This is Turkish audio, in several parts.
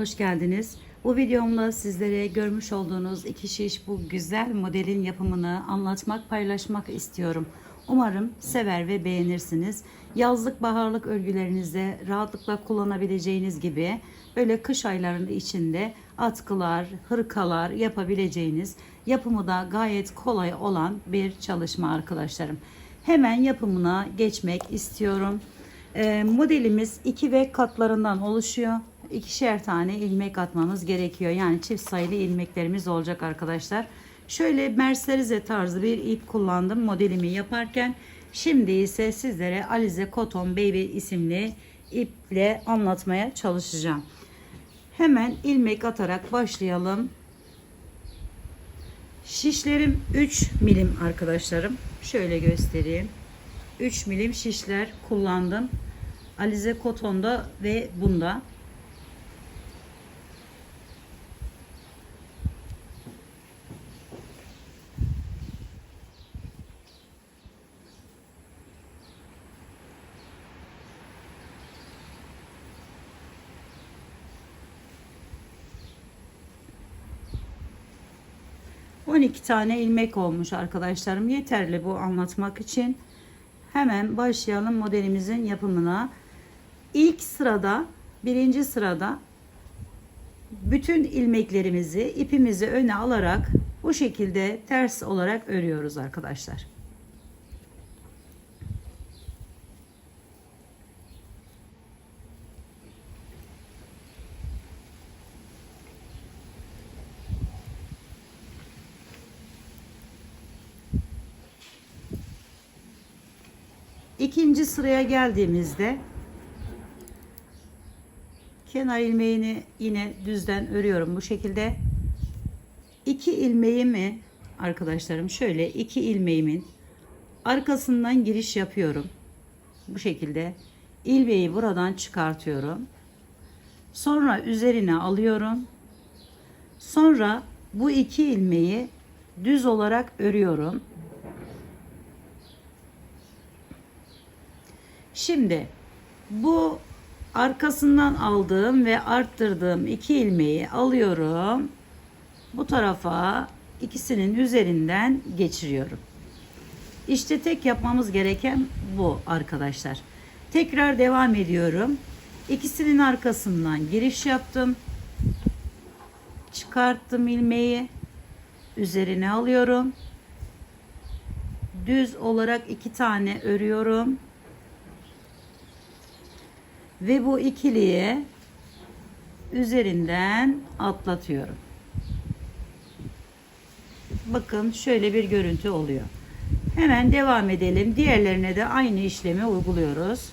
hoş geldiniz. Bu videomda sizlere görmüş olduğunuz iki şiş bu güzel modelin yapımını anlatmak, paylaşmak istiyorum. Umarım sever ve beğenirsiniz. Yazlık, baharlık örgülerinizde rahatlıkla kullanabileceğiniz gibi böyle kış aylarının içinde atkılar, hırkalar yapabileceğiniz, yapımı da gayet kolay olan bir çalışma arkadaşlarım. Hemen yapımına geçmek istiyorum. Ee, modelimiz 2 ve katlarından oluşuyor. İkişer tane ilmek atmamız gerekiyor. Yani çift sayılı ilmeklerimiz olacak arkadaşlar. Şöyle merserize tarzı bir ip kullandım modelimi yaparken. Şimdi ise sizlere Alize Cotton Baby isimli iple anlatmaya çalışacağım. Hemen ilmek atarak başlayalım. Şişlerim 3 milim arkadaşlarım. Şöyle göstereyim. 3 milim şişler kullandım. Alize Koton'da ve bunda. On iki tane ilmek olmuş arkadaşlarım. Yeterli bu anlatmak için. Hemen başlayalım modelimizin yapımına. İlk sırada, birinci sırada bütün ilmeklerimizi ipimizi öne alarak bu şekilde ters olarak örüyoruz arkadaşlar. İkinci sıraya geldiğimizde kenar ilmeğini yine düzden örüyorum bu şekilde. İki ilmeğimi arkadaşlarım şöyle iki ilmeğimin arkasından giriş yapıyorum. Bu şekilde ilmeği buradan çıkartıyorum. Sonra üzerine alıyorum. Sonra bu iki ilmeği düz olarak örüyorum. Şimdi bu arkasından aldığım ve arttırdığım iki ilmeği alıyorum. Bu tarafa ikisinin üzerinden geçiriyorum. İşte tek yapmamız gereken bu arkadaşlar. Tekrar devam ediyorum. İkisinin arkasından giriş yaptım. Çıkarttım ilmeği. Üzerine alıyorum. Düz olarak iki tane örüyorum ve bu ikiliye üzerinden atlatıyorum. Bakın şöyle bir görüntü oluyor. Hemen devam edelim. Diğerlerine de aynı işlemi uyguluyoruz.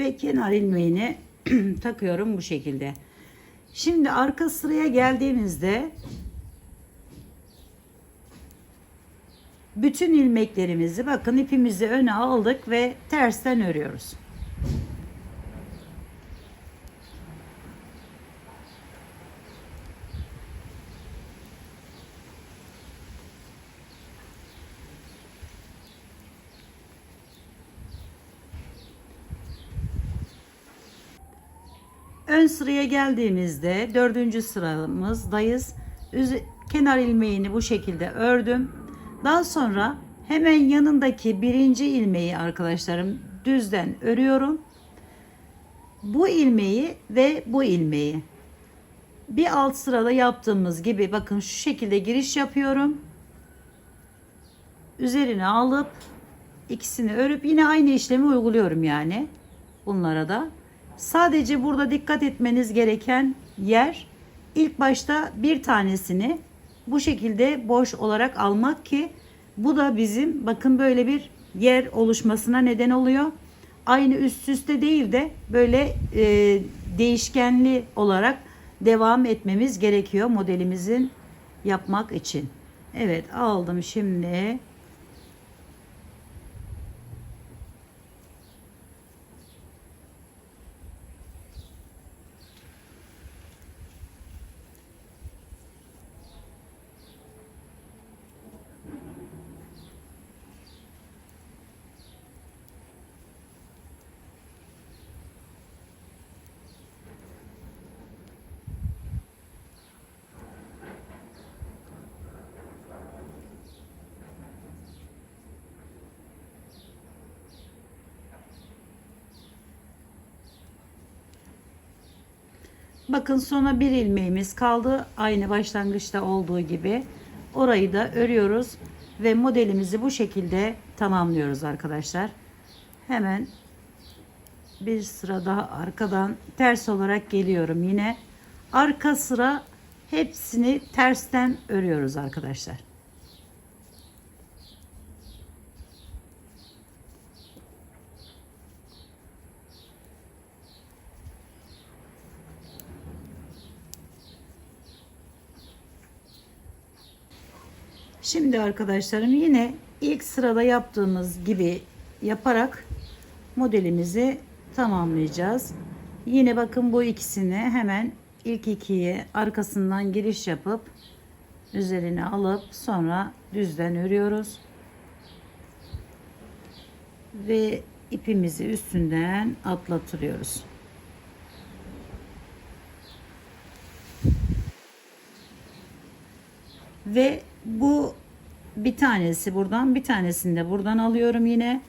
Ve kenar ilmeğini takıyorum bu şekilde. Şimdi arka sıraya geldiğimizde bütün ilmeklerimizi bakın ipimizi öne aldık ve tersten örüyoruz. Ön sıraya geldiğimizde dördüncü sıramızdayız. Üze, kenar ilmeğini bu şekilde ördüm. Daha sonra hemen yanındaki birinci ilmeği arkadaşlarım düzden örüyorum. Bu ilmeği ve bu ilmeği bir alt sırada yaptığımız gibi bakın şu şekilde giriş yapıyorum. Üzerine alıp ikisini örüp yine aynı işlemi uyguluyorum yani bunlara da. Sadece burada dikkat etmeniz gereken yer ilk başta bir tanesini bu şekilde boş olarak almak ki bu da bizim bakın böyle bir yer oluşmasına neden oluyor. aynı üst üste değil de böyle e, değişkenli olarak devam etmemiz gerekiyor modelimizin yapmak için. Evet aldım şimdi. Bakın sona bir ilmeğimiz kaldı. Aynı başlangıçta olduğu gibi. Orayı da örüyoruz ve modelimizi bu şekilde tamamlıyoruz arkadaşlar. Hemen bir sıra daha arkadan ters olarak geliyorum yine. Arka sıra hepsini tersten örüyoruz arkadaşlar. Şimdi arkadaşlarım yine ilk sırada yaptığımız gibi yaparak modelimizi tamamlayacağız. Yine bakın bu ikisini hemen ilk ikiyi arkasından giriş yapıp üzerine alıp sonra düzden örüyoruz. Ve ipimizi üstünden atlatıyoruz. Ve bu bir tanesi buradan bir tanesini de buradan alıyorum yine.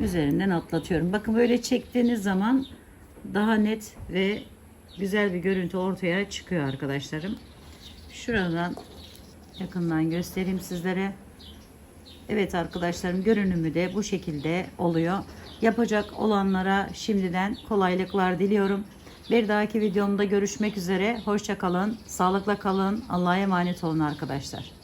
Üzerinden atlatıyorum. Bakın böyle çektiğiniz zaman daha net ve güzel bir görüntü ortaya çıkıyor arkadaşlarım. Şuradan yakından göstereyim sizlere. Evet arkadaşlarım görünümü de bu şekilde oluyor. Yapacak olanlara şimdiden kolaylıklar diliyorum. Bir dahaki videomda görüşmek üzere. Hoşça kalın, sağlıkla kalın. Allah'a emanet olun arkadaşlar.